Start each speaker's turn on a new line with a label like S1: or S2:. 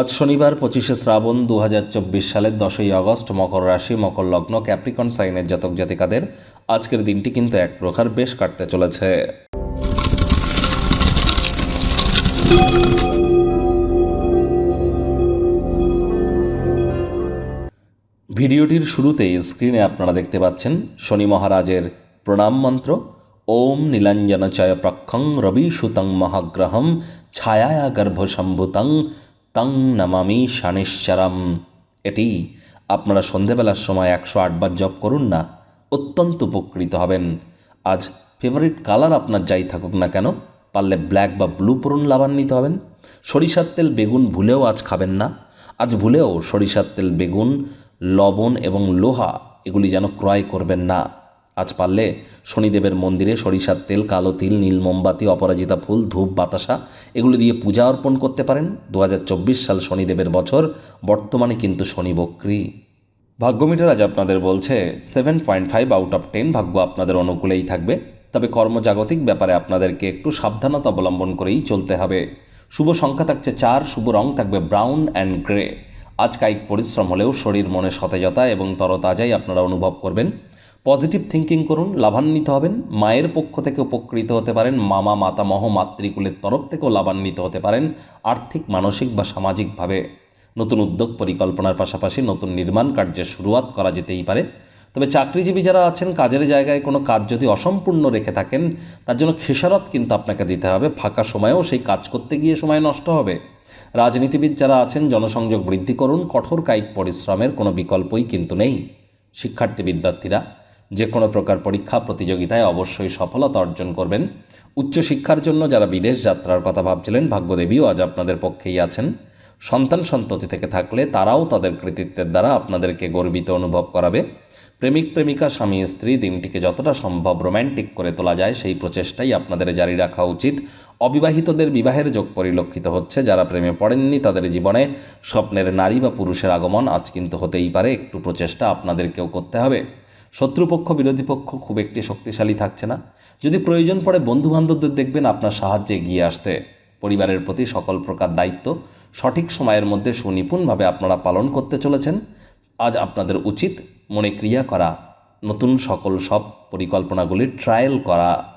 S1: আজ শনিবার পঁচিশে শ্রাবণ দু হাজার চব্বিশ সালের দশই আগস্ট মকর রাশি, মকর লগ্ন, ক্যাপ্রিকন সাইনের জাতক জাতিকাদের আজকের দিনটি কিন্তু এক প্রকার বেশ কাটতে চলেছে। ভিডিওটির শুরুতেই স্ক্রিনে আপনারা দেখতে পাচ্ছেন শনি মহারাজের প্রণাম মন্ত্র, ওম নীলাঞ্জনচয় প্রক্ষং রবি সুতং মহাগ্রহম ছায়া গর্ভসম্ভুতং তং নমামি শানেশ্বরম এটি আপনারা সন্ধেবেলার সময় একশো আটবার জপ করুন না, অত্যন্ত উপকৃত হবেন। আজ ফেভারিট কালার আপনার যাই থাকুক না কেন, পারলে ব্ল্যাক বা ব্লু পরুন লাভান্বিত হবেন। সরিষার তেল, বেগুন ভুলেও আজ খাবেন না। আজ ভুলেও সরিষার তেল, বেগুন, লবণ এবং লোহা এগুলি যেন ক্রয় করবেন না। আজ পারলে শনিদেবের মন্দিরে সরিষার তেল, কালো তিল, নীল মোমবাতি, অপরাজিতা ফুল, ধূপ, বাতাসা এগুলি দিয়ে পূজা অর্পণ করতে পারেন। দু হাজার চব্বিশ সাল শনিদেবের বছর, বর্তমানে কিন্তু শনি বক্রী। ভাগ্যমিটার আজ আপনাদের বলছে, seven point five out of ten ভাগ্য আপনাদের অনুকূলেই থাকবে। তবে কর্মজাগতিক ব্যাপারে আপনাদেরকে একটু সাবধানতা অবলম্বন করেই চলতে হবে। শুভ সংখ্যা থাকছে চার, শুভ রং থাকবে ব্রাউন অ্যান্ড গ্রে। আজ কায়িক পরিশ্রম হলেও শরীর মনে সতেজতা এবং তরতাজাই আপনারা অনুভব করবেন। পজিটিভ থিঙ্কিং করুন, লাভান্বিত হবেন, মায়ের পক্ষ থেকে উপকৃত হতে পারেন, মামা, মাতামহ, মাতৃকুলের তরফ থেকেও লাভান্বিত হতে পারেন আর্থিক, মানসিক বা সামাজিকভাবে। নতুন উদ্যোগ পরিকল্পনার পাশাপাশি নতুন নির্মাণ কার্যের শুরুয়াত করা যেতেই পারে। তবে চাকরিজীবী যারা আছেন, কাজের জায়গায় কোনো কাজ যদি অসম্পূর্ণ রেখে থাকেন, তার জন্য খেসারত কিন্তু আপনাকে দিতে হবে, ফাঁকা সময়েও সেই কাজ করতে গিয়ে সময় নষ্ট হবে। রাজনীতিবিদ যারা আছেন, জনসংযোগ বৃদ্ধি করুন, কঠোর কায়িক পরিশ্রমের কোনো বিকল্পই কিন্তু নেই। শিক্ষার্থী বিদ্যার্থীরা যে কোনো প্রকার পরীক্ষা প্রতিযোগিতায় অবশ্যই সফলতা অর্জন করবেন। উচ্চশিক্ষার জন্য যারা বিদেশ যাত্রার কথা ভাবছিলেন, ভাগ্যদেবীও আজ আপনাদের পক্ষেই আছেন। সন্তান সন্ততি থেকে থাকলে তারাও তাদের কৃতিত্বের দ্বারা আপনাদেরকে গর্বিত অনুভব করাবে। প্রেমিক, প্রেমিকা, স্বামী, স্ত্রী, দিনটিকে যতটা সম্ভব রোম্যান্টিক করে তোলা যায়, সেই প্রচেষ্টাই আপনাদের জারি রাখা উচিত। অবিবাহিতদের বিবাহের যোগ পরিলক্ষিত হচ্ছে। যারা প্রেমে পড়েননি, তাদের জীবনে স্বপ্নের নারী বা পুরুষের আগমন আজ কিন্তু হতেই পারে। একটু প্রচেষ্টা আপনাদেরকেও করতে হবে। শত্রুপক্ষ, বিরোধী পক্ষ খুব একটি শক্তিশালী থাকছে না। যদি প্রয়োজন পড়ে বন্ধুবান্ধবদের দেখবেন আপনার সাহায্যে এগিয়ে আসতে। পরিবারের প্রতি সকল প্রকার দায়িত্ব। সঠিক সময়ের মধ্যে সুনিপুণভাবে আপনারা পালন করতে চলেছেন। আজ আপনাদের উচিত মনে ক্রিয়া করা। নতুন সকল সব পরিকল্পনাগুলির ট্রায়াল করা।